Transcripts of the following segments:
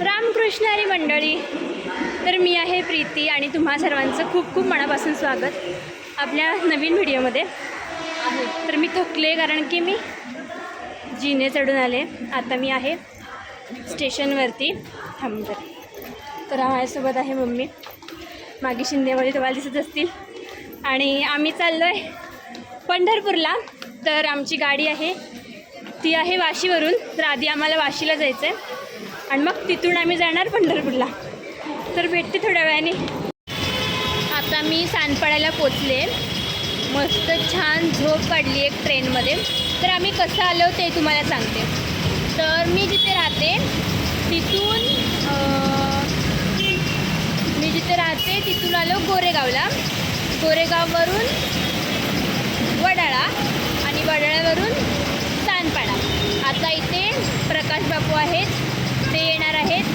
रामकृष्ण हरी मंडळी. तर मी आहे प्रीती आणि तुम्हा सर्वांचं खूप खूप मनापासून स्वागत आपल्या नवीन व्हिडिओमध्ये. तर मी थकले कारण की मी जिने चढून आले. आता मी आहे स्टेशनवरती. थांबतर तर माझ्यासोबत आहे मम्मी. मागे शिंदेमध्ये तुम्हाला दिसत असतील. आणि आम्ही चाललो आहे पंढरपूरला. तर आमची गाडी आहे ती आहे वाशीवरून. तर आधी आम्हाला वाशीला जायचं आहे आणि मग तिथून आम्ही जाणार पंढरपूरला. तर भेटते थोड्या वेळाने. आता मी सानपाड्याला पोचले. मस्त छान झोप काढली एक ट्रेनमध्ये. तर आम्ही कसं आलो ते तुम्हाला सांगते. तर मी जिथे राहते तिथून मी जिथे राहते तिथून आलो गोरेगावला. गोरेगाववरून वडाळा आणि वडाळ्यावरून सानपाडा आता इथे प्रकाश बापू आहेत. ते येणार आहेत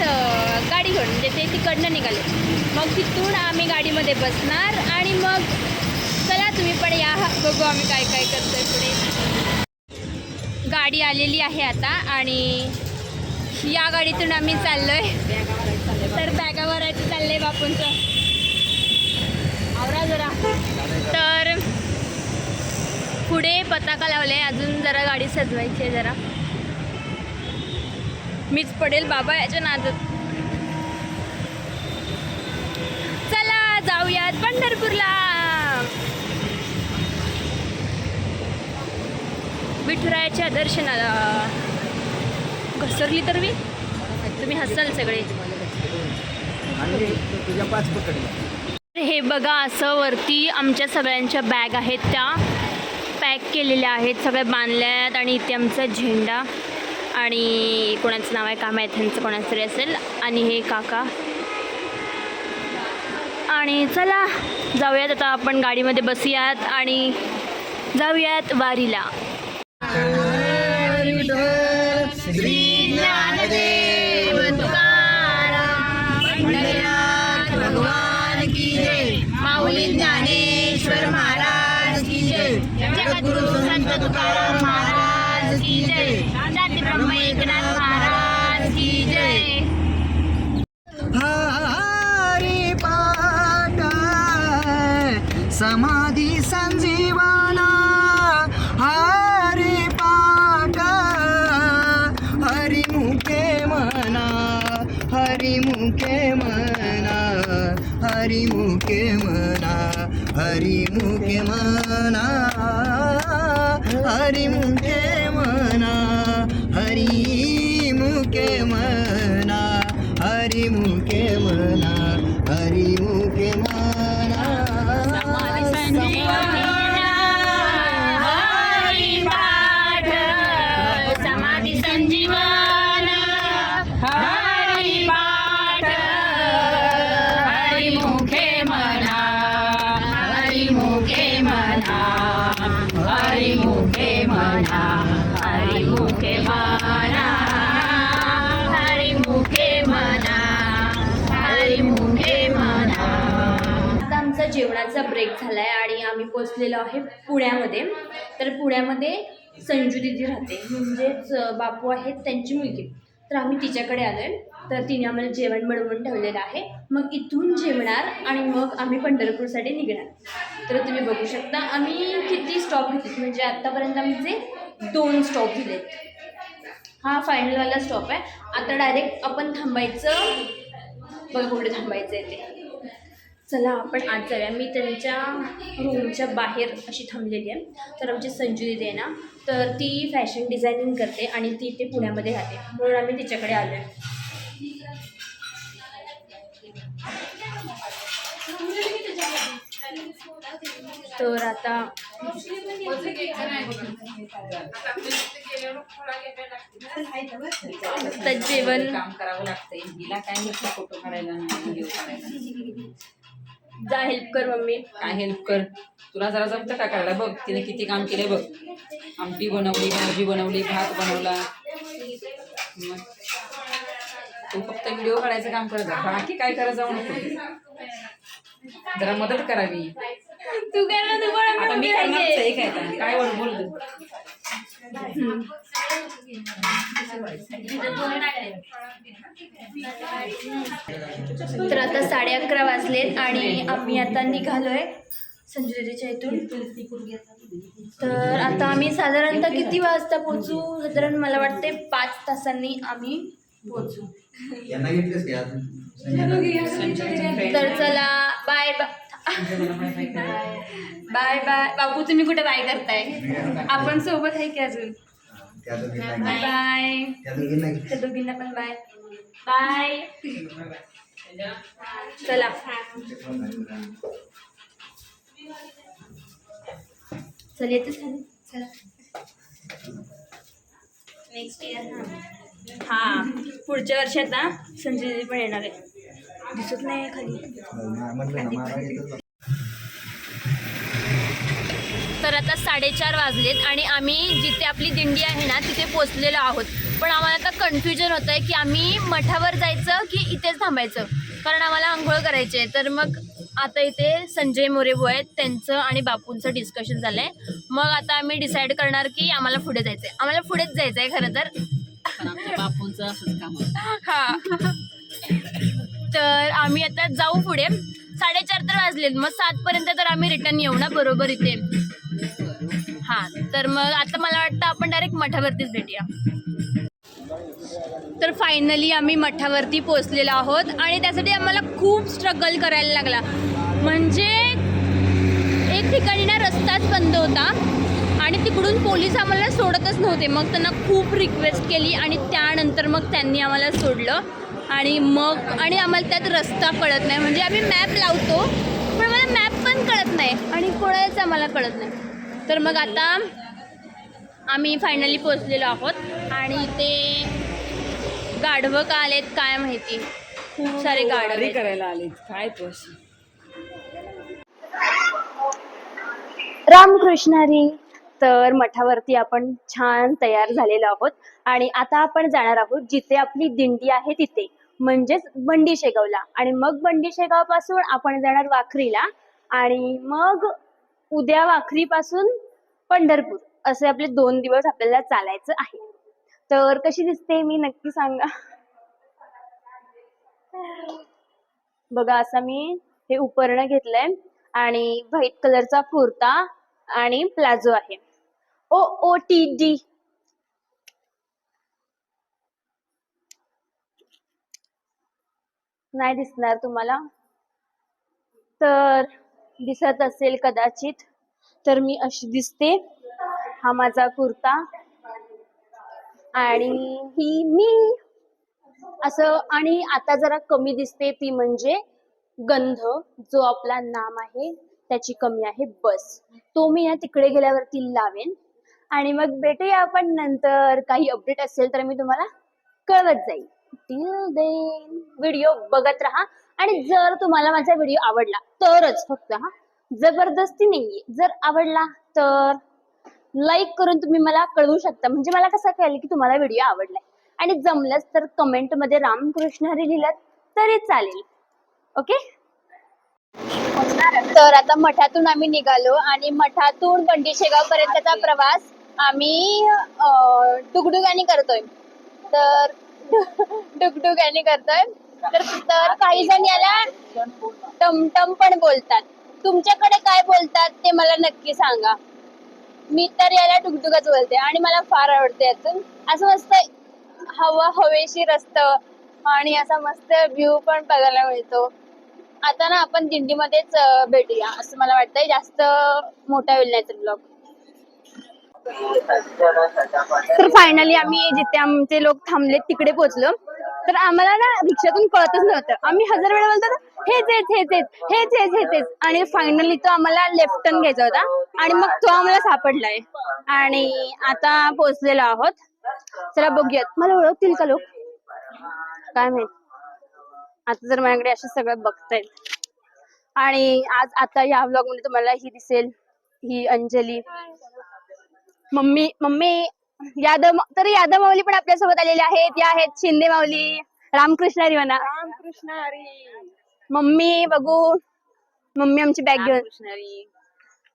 गाडी घेऊन. म्हणजे ते तिकडनं निघाले. मग तिथून आम्ही गाडीमध्ये बसणार आणि मग चला तुम्ही पण या. बघू आम्ही काय काय करतोय पुढे. गाडी आलेली आहे आता आणि या गाडीतून आम्ही चाललो आहे तर बॅगा भरायचं चाललंय बापूंचं. आवरा जरा. तर पुढे पताका लावले अजून जरा गाडी सजवायची आहे जरा. मीच पडेल बाबा याच्या नादात. चला जाऊयात पंढरपूरला. विठुरायाच्या दर्शनाला. घसरली तर मी? तुम्ही हसाल सगळे. तुझ्या पाच हे बघा असं वरती आमच्या सगळ्यांच्या बॅग आहेत त्या. पॅक केलेल्या आहेत सगळ्या बांधल्या आहेत आणि इथे आमचा झेंडा. आणि कोणाचं नाव आहे का माहीत त्यांचं कोणाचं तरी असेल. आणि हे काका. आणि चला जाऊयात आता आपण गाडीमध्ये बसूयात आणि जाऊयात वारीला. ज्ञानेश्वर महाराज की जय. जगद्गुरु संत तुकाराम महाराज की जय जाती ब्रह्म एकनाथ महाराज की जय हरी पाठ समाधी संजीवना हरी पाठ हरी मुखे मना हरी मुखे मना हरी मुखे मना हरी मुखे मना हरी मुखे संजीवन हरिपाठ हरिमुखे मना हरिमुखे मना जेवणाचा ब्रेक झाला आहे आणि आम्ही पोचलेलो आहे पुण्यामध्ये. तर पुण्यामध्ये संजू दिदी राहते म्हणजेच बापू आहेत त्यांची मुलगी. तर आम्ही तिच्याकडे आलो आहे तर तिने आम्हाला जेवण बनवून ठेवलेलं आहे. मग इथून जेवणार आणि मग आम्ही पंढरपूरसाठी निघणार. तर तुम्ही बघू शकता आम्ही किती स्टॉप घेतले म्हणजे आत्तापर्यंत आमचे दोन स्टॉप दिलेत हा फायनलवाला स्टॉप आहे. आता डायरेक्ट आपण थांबायचं बघा कुठे थांबायचं आहे ते. चला आपण आज जाऊया. मी त्यांच्या रूमच्या बाहेर अशी थांबलेली आहे. तर आमची संजू दिदी आहे ना तर ती फॅशन डिझायनिंग करते आणि ती इथे पुण्यामध्ये राहते. म्हणून आम्ही तिच्याकडे आलो आहे तर आता जेवण काम करावं लागतंय. हिला काय फोटो काढायला नाही व्हिडिओ काढायला जा हेल्प कर मम्मी. काय हेल्प कर? तुला जरा जमतं का करायला? बघ तिने किती काम केलंय बघ. आमटी बनवली भाजी बनवली भात बनवला. मग तू फक्त व्हिडिओ काढायचं काम करत जा. बाकी काय करत जाऊ नको. जरा मदत करावी. तू काय आता मी करणारच आहे काय? आता. काय बोल बोल तू. तर आता साडे अकरा वाजलेत आणि आम्ही आता निघालोय संजयच्या इथून. तर आता आम्ही साधारणतः किती वाजता पोहोचू? साधारण मला वाटते पाच तासांनी आम्ही का तर चला बाय बाय बाय बापू तुम्ही कुठे बाय करताय? आपण सोबत आहे की अजून? Bye bye. त्या दोघींना पण बाय बाय. चला. चल येते चला. नेक्स्ट इयर हा. पुढच्या वर्षात ना संजय पण येणार आहे. दिसत नाही खाली. तर आता साडेचार वाजलेत आणि आम्ही जिथे आपली दिंडी आहे ना तिथे पोचलेलो आहोत. पण आम्हाला आता कन्फ्युजन होतं आहे की आम्ही मठावर जायचं की इथेच थांबायचं? कारण आम्हाला आंघोळ करायची आहे. तर मग आता इथे संजय मोरेबो आहेत त्यांचं आणि बापूंचं डिस्कशन झालं आहे मग आता आम्ही डिसाईड करणार की आम्हाला पुढे जायचं आहे आम्हाला पुढेच जायचं आहे खरं तर. बापूंचं असंच काम होतं. हा. तर आम्ही आता जाऊ पुढे. साडेचार तर वाजलेत. मग सातपर्यंत तर आम्ही रिटर्न येऊ ना बरोबर इथे? हा. तर मग आता मला वाटतं आपण डायरेक्ट मठावरतीच भेटूया. तर फायनली आम्ही मठावरती पोचलेलो आहोत आणि त्यासाठी आम्हाला खूप स्ट्रगल करायला लागला. म्हणजे एक ठिकाणी ना रस्ताच बंद होता आणि तिकडून पोलीस आम्हाला सोडतच नव्हते. मग त्यांना खूप रिक्वेस्ट केली आणि त्यानंतर मग त्यांनी आम्हाला सोडलं. आणि मग आणि आम्हाला त्यात रस्ता कळत नाही. म्हणजे आम्ही मॅप लावतो पण मला मॅप पण कळत नाही आणि कोणाच आम्हाला कळत नाही. तर मग आता आम्ही फायनली पोचलेलो आहोत आणि ते गाढवं का आलेत काय माहिती? खूप सारे गाढवे आहेत. करायला आले काय तोशी रामकृष्णारी तर मठावरती आपण छान तयार झालेलो आहोत. आणि आता आपण जाणार आहोत जिथे आपली दिंडी आहे तिथे. म्हणजेच बंडी शेगावला. आणि मग बंडी शेगावपासून आपण जाणार वाखरीला. आणि मग उद्या वाखरी पासून पंढरपूर. असे आपले दोन दिवस आपल्याला चालायचं आहे. तर कशी दिसते मी नक्की सांगा. बघा असं मी हे उपरणं घेतलंय आणि व्हाईट कलरचा कुर्ता आणि प्लाझो आहे. O O T D. नाही दिसणार तुम्हाला. तर दिसत असेल कदाचित. तर मी अशी दिसते. हा माझा कुर्ता. आणि ही मी असं आणि आता जरा कमी दिसते ती म्हणजे गंध जो आपला नाम आहे त्याची कमी आहे बस. तो मी ना तिकडे गेल्यावरती लावेन. आणि मग भेटूया आपण नंतर. काही अपडेट असेल तर मी तुम्हाला कळवत जाईल. टिल देन व्हिडिओ बघत राहा. आणि जर तुम्हाला माझा व्हिडिओ आवडला तरच फक्त हा. जबरदस्ती नाहीये. जर आवडला तर लाईक करून तुम्ही मला कळवू शकता. म्हणजे मला कसं कळेल की तुम्हाला व्हिडिओ आवडलाय. आणि जमलंच तर कमेंटमध्ये रामकृष्ण हरी लिहिलं तरी चालेल. ओके तर आता मठातून आम्ही निघालो आणि मठातून बंडी शेगाव पर्यंतचा प्रवास आम्ही डुगडुगाने करतोय. तर डुगडुगाने करतोय. तर तर काही जण याला टमटम पण बोलतात. तुमच्याकडे काय बोलतात ते मला नक्की सांगा. मी तर याला डुगडुगच बोलते आणि मला फार आवडते यातून. असं मस्त हवा हवेशीर असतं आणि असा मस्त व्ह्यू पण बघायला मिळतो. आता ना आपण दिंडीमध्येच भेटूया असं मला वाटतंय. जास्त मोठा होईल नाही तर ब्लॉग तर फायनली आम्ही जिथे आमचे लोक थांबले तिकडे पोहोचलो. तर आम्हाला ना रिक्षातून कळतच नव्हतं. आम्ही हजार वेळा बोलतो हेच हेच हेच हेच हेच हेच हेच हेच. आणि फायनली तो आम्हाला लेफ्ट टर्न घ्यायचा होता. आणि मग तो आम्हाला सापडलाय. आणि आता पोहोचलेलो आहोत. चला बघूयात. मला ओळखतील का लोक? काय माहीत. आता जर माझ्याकडे असे सगळं बघतायत. आणि आज आता या व्लॉगमध्ये तुम्हाला ही दिसेल. ही अंजली. मम्मी मम्मी यादव तर यादव माऊली पण आपल्यासोबत आलेले आहेत. या आहेत शिंदे माऊली रामकृष्ण हरी म्हणा. रामकृष्ण हरी. मम्मी बघू. मम्मी आमची बॅग घेऊन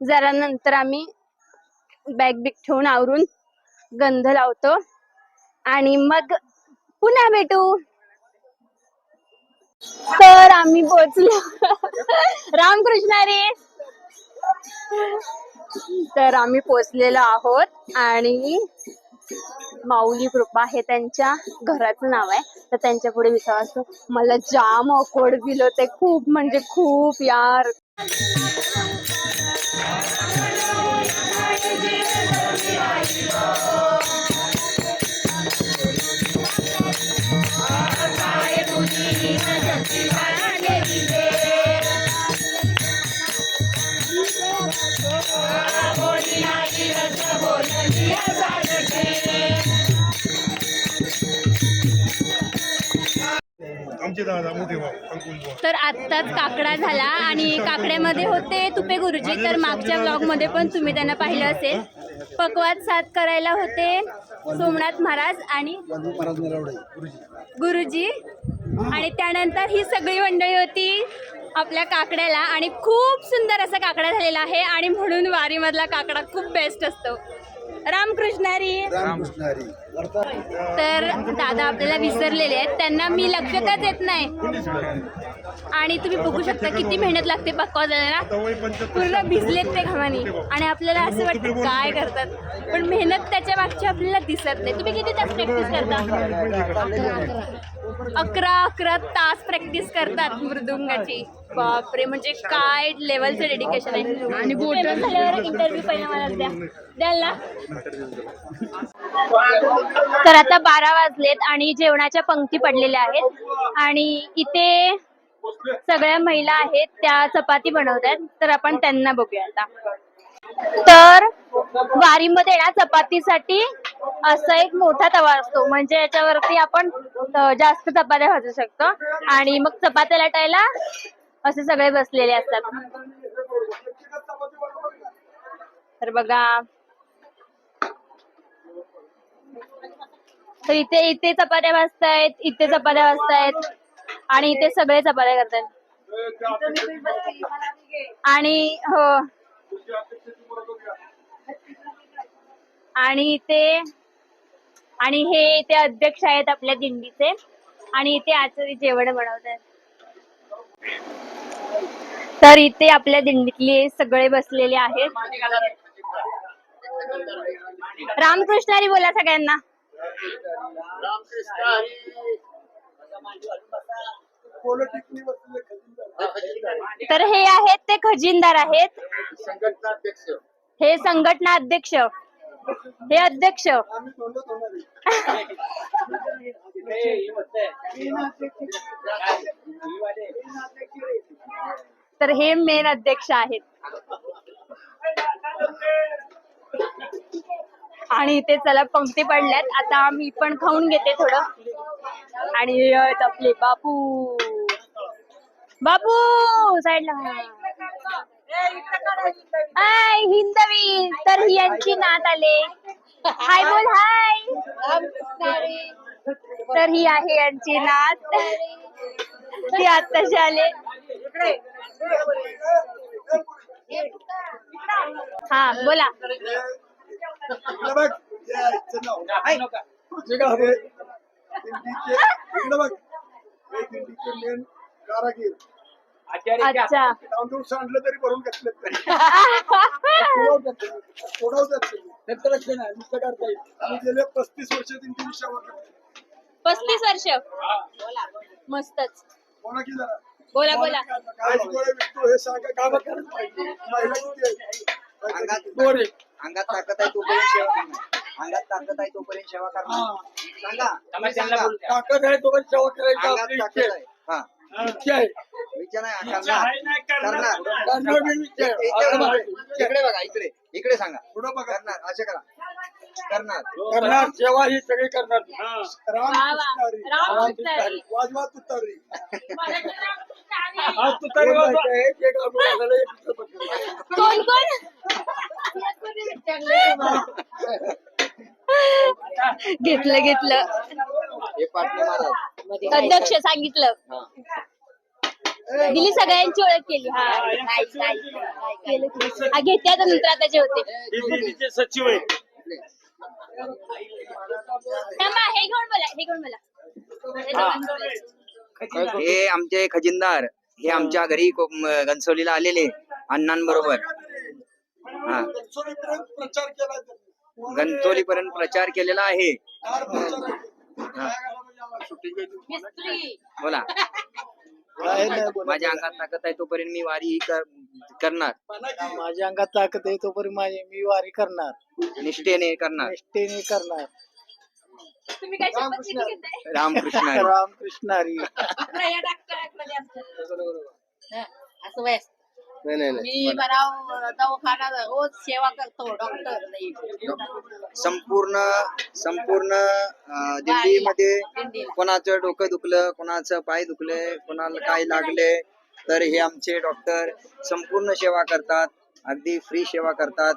जरा नंतर आम्ही बॅग बिग ठेवून आवरून गंध लावतो. आणि मग पुन्हा भेटू. तर आम्ही पोहोचलो. रामकृष्ण रे तर आम्ही पोचलेलो आहोत आणि माऊली कृपा हे त्यांच्या घराचं नाव आहे. तर त्यांच्या पुढे विश्वास मला जाम अकोड बिल होते. खूप म्हणजे खूप यार. आमचे दादा मोठे भाऊ अंकुल भाऊ. तर आत्ताच काकडा झाला आणि काकड्यामध्ये होते तुपे गुरुजी. तर मागच्या ब्लॉगमध्ये पण तुम्ही त्यांना पाहिलं असेल. पकवाद साथ करायला होते सोमनाथ महाराज आणि गुरुजी. आणि त्यानंतर ही सगळी मंडळी होती आपल्या काकड्याला. आणि खूप सुंदर असा काकडा झालेला आहे. आणि म्हणून वारीमधला काकडा खूप बेस्ट असतो. रामकृष्णारी तर दादा आपल्याला विसरलेले आहेत. त्यांना मी लक्षातच येत नाही. आणि तुम्ही बघू शकता किती मेहनत लागते पक्का पंच्याहत्तर पूर्ण भिजलेत ते घामाने. आणि आपल्याला असं वाटतं काय करतात? पण मेहनत त्याच्या मागची आपल्याला दिसत नाही. तुम्ही किती तास प्रॅक्टिस करता? अकरा अकरा तास प्रॅक्टिस करतात मृदुंगाची. बापरे म्हणजे काय लेवलचं डेडिकेशन आहे. आणि झाल्यावर इंटरव्ह्यू पहिला मला द्या. द्याल ना? तर आता बारा वाजलेत आणि जेवणाच्या पंक्ती पडलेल्या आहेत. आणि इथे सगळ्या महिला आहेत त्या चपाती बनवतात तर आपण त्यांना बघूया आता. तर वारीमध्ये ना चपातीसाठी असा एक मोठा तवा असतो. म्हणजे याच्यावरती आपण जास्त चपात्या भाजू शकतो. आणि मग चपात्या लाटायला असे सगळे बसलेले असतात. तर बघा तर इथे इथे चपात्या भाजतायत इथे चपात्या भाजतायत. आणि इथे सगळे चपात्या करतायत. आणि हो. आणि इथे आणि हे इथे अध्यक्ष आहेत आपल्या दिंडीचे. आणि इथे आचारी जेवण बनवत आहेत तर इथे आपल्या दिंडीतले सगळे बसलेले आहेत. रामकृष्णारी बोला सगळ्यांना. तर हे आहेत ते खजिनदार आहेत. हे संघटना अध्यक्ष. हे अध्यक्ष. तर हे मेन अध्यक्ष आहेत. आणि इथे चला पंक्ती पडल्यात. आता मी पण खाऊन घेते थोडं. आणि आपले बापू. बापू साईडला. हाय हिंदवी. तर ही यांची नात आले. हाय बोल हाय. तर ही आहे यांची नात. ती आत्ताशी आले. हा बोला. बघ. मेन कारागीर. अच्छा. तांदूळ सांडलं तरी भरून घेतलं तरी सोडवतात ते. आणि गेले पस्तीस वर्ष करते पस्तीस वर्ष? मस्तच. कोणा की जरा. बोला बोला. काय गोळे विकतो हे सांगा. काम करत पाहिजे महिला किती? दोन आहे. अंगात ताकद आहे तोपर्यंत सेवा करणार. अंगात ताकद आहे तोपर्यंत सेवा करणार. सांगा. सांगा. ताकद आहे तो सेवा करायची अंगात आपली ताकद इच्छा आहे. हा. आहे. इच्छा आहे. विचार नाही करणार. मी बघा, इकडे बघा इकडे. इकडे सांगा. पुढं बघा. करणार. असे करा. करणार. करणार सेवा ही सगळी करणार. राम वा वा. राम. वाजवा तुतारी. कोण कोण? घेतलं घेतलं. हे अध्यक्ष सांगितलं. दिली सगळ्यांची ओळख केली. हा नाही, नाही, नाही, केलं केलं. हा घेते आता नंतर आता जेवते. सचिव आहे थांबा हे घेऊन बोला हे घेऊन बोला. हे. हे आमचे खजिनदार. हे आमच्या घरी घनसोलीला आलेले अण्णांबरोबर. हा. घनसोली पर्यंत प्रचार केलेला आहे. बोला. माझ्या अंगात ताकद आहे तोपर्यंत मी वारी कर- करणार. माझ्या अंगात ताकद आहे तोपर्यंत माझी मी वारी करणार. निष्ठेने करणार. निष्ठेने करणार. तुम्ही काय शपथ किती घेताय? रामकृष्ण हरी. रामकृष्ण हरी. प्रिया डॉक्टरांमध्ये आमच्या. असं वय मी बनाव दवाखाना रोज सेवा करतो डॉक्टर नाही. संपूर्ण संपूर्ण अं, दिल्लीमध्ये कोणाचं डोकं दुखलं कोणाचं पाय दुखले कोणाला काय लागले तर हे आमचे डॉक्टर संपूर्ण सेवा करतात. अगदी फ्री सेवा करतात.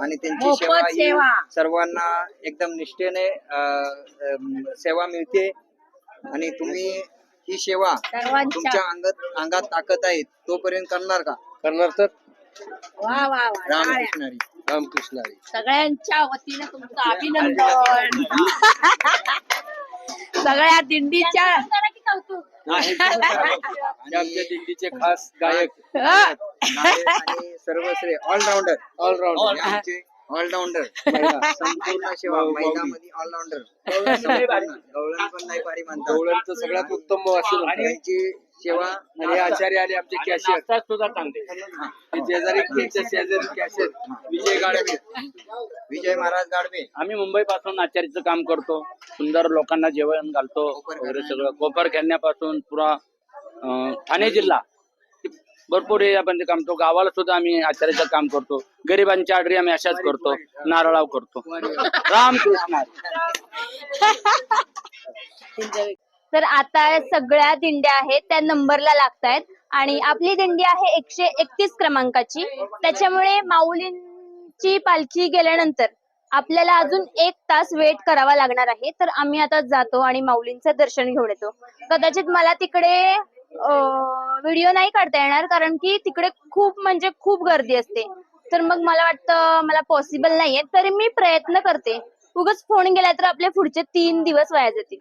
आणि त्यांची मोफत सेवा ही सेवा. सर्वांना एकदम निष्ठेने अं, सेवा मिळते. आणि तुम्ही ही सेवा सर्वांच्या. तुमच्या अंगात अंगात ताकद आहे तोपर्यंत करणार का? करणार तर. वा वा वा. टाळ्या. रामकृष्ण हरी. रामकृष्ण हरी सगळ्यांच्या वतीने तुमचं अभिनंदन. सगळ्या दिंडीच्या जरा कौतुक. आणि आमच्या दिल्लीचे खास गायक. नायक आणि सर्वश्रेय ऑलराऊंडर ऑलराऊंडर आमचे ऑलराऊंडर संपूर्ण ऑलराऊंडर गवळण पण नाही पारी म्हणतात. गवळणचं सगळ्यात उत्तम त्यांची सेवा आणि आचार्य आले आमचे कॅशियर सुद्धा चांगले. शेजारी शेजारी कॅशियर विजय गाडवे. विजय महाराज गाडवे. आम्ही मुंबई पासून आचार्याचं काम करतो. सुंदर लोकांना जेवण घालतो. वगैरे सगळं. कोपर खेळण्यापासून पुरा ठाणे जिल्हा. भरपूर एरियापर्यंत काम करतो गावाला सुद्धा आम्ही आचार्याचं काम करतो. गरिबांच्या आडरी आम्ही अशाच करतो नारळाव करतो. रामकृष्ण. तर आता सगळ्या दिंड्या आहेत त्या नंबरला लागतायत. आणि आपली दिंडी आहे एकशे एकतीस क्रमांकाची. त्याच्यामुळे माऊलींची पालखी गेल्यानंतर आपल्याला अजून एक तास वेट करावा लागणार आहे. तर आम्ही आता जातो आणि माऊलींचं दर्शन घेऊन येतो. कदाचित मला तिकडे व्हिडिओ नाही काढता येणार कारण की तिकडे खूप म्हणजे खूप गर्दी असते. तर मग मला वाटतं मला पॉसिबल नाहीये. तरी मी प्रयत्न करते. उगाच फोन गेला तर आपले पुढचे तीन दिवस वाया जातील.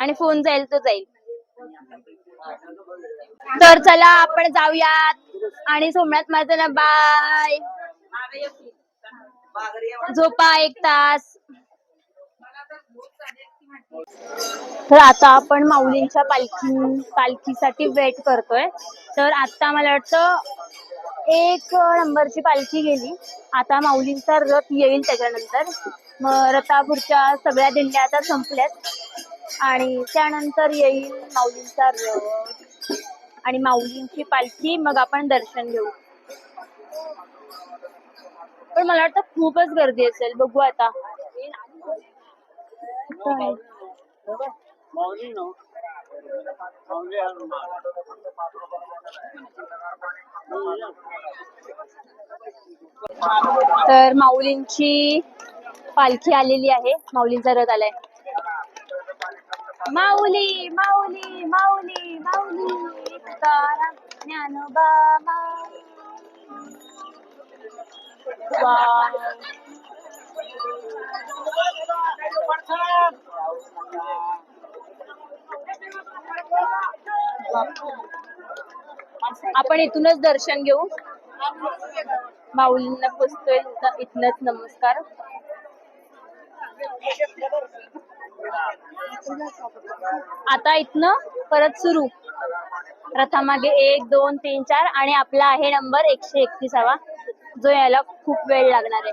आणि फोन जाईल तो जाईल. तर चला आपण जाऊयात. आणि सोमनाथ माझं ना बाय झोपा एक तास. तर आता आपण माऊलींच्या पालखी पालखीसाठी वेट करतोय. तर आता मला वाटतं एक नंबरची पालखी गेली. आता माऊलींचा रथ येईल त्याच्यानंतर. मग रथापुरच्या सगळ्या दिंड्या आता संपल्यात. आणि त्यानंतर येईल माऊलींचा रथ. आणि माऊलींची पालखी मग आपण दर्शन घेऊ. पण मला वाटतं खूपच गर्दी असेल. बघू आता. काय? तर माऊलींची पालखी आलेली आहे. माऊलींचा रथ आलाय. माऊली माऊली माऊली माऊली तुकाराम ज्ञानोबा माऊली. आपण इथूनच दर्शन घेऊ. माऊलींना पुसतोय इथनच नमस्कार. आता इथनं परत सुरू. रथामागे एक दोन तीन चार आणि आपला आहे नंबर एकशे एकतीसावा. जो यायला खूप वेळ लागणार आहे.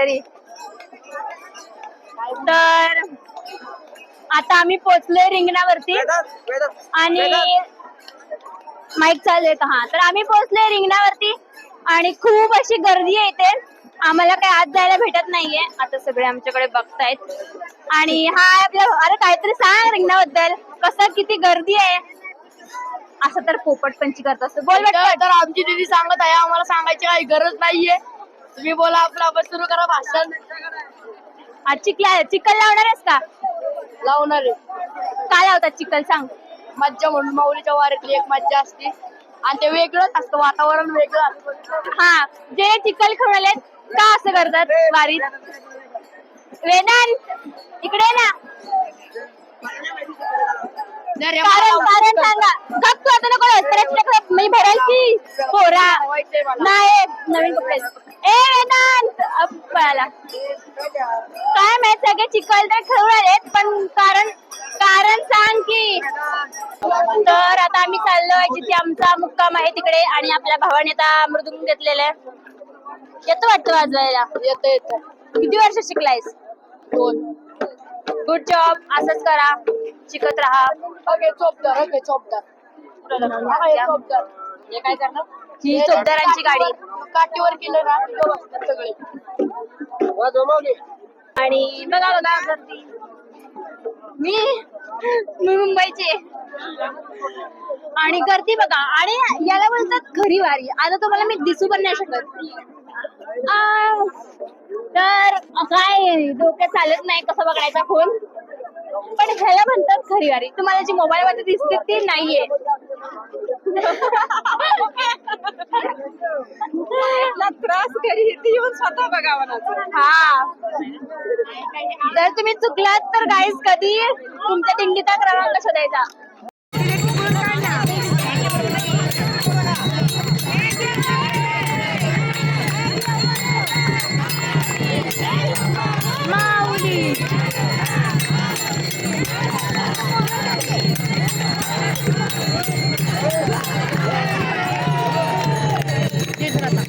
काहीतरी तर आता आम्ही पोचलोय रिंगणावरती. आणि माईक चालू का? हा तर आम्ही पोहोचलोय रिंगणावरती. आणि खूप अशी गर्दी आहे इथे. आम्हाला काय आत जायला भेटत नाहीये. आता सगळे आमच्याकडे बघतायत. आणि हा आहे आपला अरे काहीतरी सांग रिंगणाबद्दल. कसं किती गर्दी आहे? असं तर पोपट पंची करत असतो. बोल. तर आमची दिदी सांगत आहे आम्हाला सांगायची काही गरज नाहीये. तुम्ही बोला आपलं आपण सुरू करा भाषण. आज चिखला चिखल लावणार आहेस का? लावणार आहे. काय लावतात चिखल सांग. मज्जा म्हणून माऊलीच्या वारीतली एक मज्जा असते. आणि ते वेगळंच असतं वातावरण वेगळं असतं. हा जे चिखल आलेत का असं करतात वारीत? वेदांत इकडे ये ना. कारण कारण सांगा. गप तू आता नको रस्त्यात नको मी भरेल की पोरा. नाही नवीन कपडे ए वेदांत. अप पळाला. काय माहीत सगळे चिखल तर आलेत पण कारण कारण सांग की. तर आता आम्ही चाललोय जिथे आमचा मुक्काम आहे तिकडे आणि आपल्या भावाने आता मृदुंग घेतलेला आहे. येतो वाटतं वाजवायला? येतं येतं. किती वर्ष शिकलायस? दोन. गुड जॉब असंच करा. शिकत राहा. ओके चोपदार ओके चोपदार हे काय करणार? ही चौदारांची गाडी. काठीवर केलं ना सगळे. आणि बघा बघा गर्दी मी मी मुंबईची. आणि गर्दी बघा. आणि याला बोलतात खरी वारी. आता तुम्हाला मी दिसू पण नाही शकत. तर काय डोक्यात चालत नाही कसं बघायचा फोन पण ह्याला म्हणतात खरी वारी तुम्हाला जी मोबाईल मध्ये दिसते ती नाहीये. त्रास करी येऊन स्वतः बघावा हा. जर तुम्ही चुकलात तर गाईस कधी तुमच्या दिंडीचा क्रमांक शोधायचा. Mauli. Dia terletak.